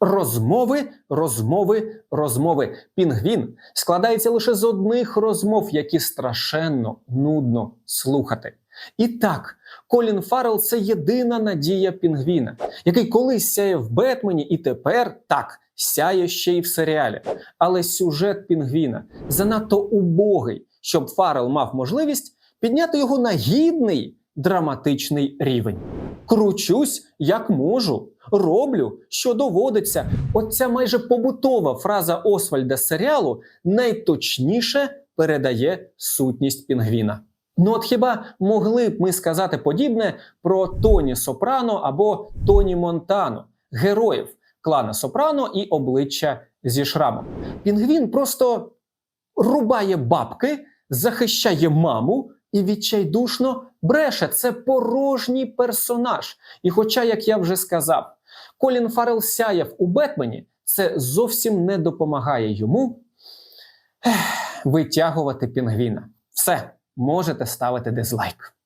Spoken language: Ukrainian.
Розмови, розмови, розмови. Пінгвін складається лише з одних розмов, які страшенно нудно слухати. І так, Колін Фаррелл – це єдина надія пінгвіна, який колись сяє в Бетмені і тепер так сяє ще й в серіалі. Але сюжет пінгвіна занадто убогий, щоб Фаррелл мав можливість підняти його на гідний драматичний рівень. Кручусь як можу, роблю, що доводиться. Оця майже побутова фраза Освальда з серіалу найточніше передає сутність пінгвіна. Ну от хіба могли б ми сказати подібне про Тоні Сопрано або Тоні Монтано, героїв клана Сопрано і обличчя зі шрамом? Пінгвін просто рубає бабки, захищає маму і відчайдушно бреше. Це порожній персонаж. І хоча, як я вже сказав, Колін Фарел сяяв у Бетмені, це зовсім не допомагає йому ех, витягувати пінгвіна. Все, можете ставити дизлайк.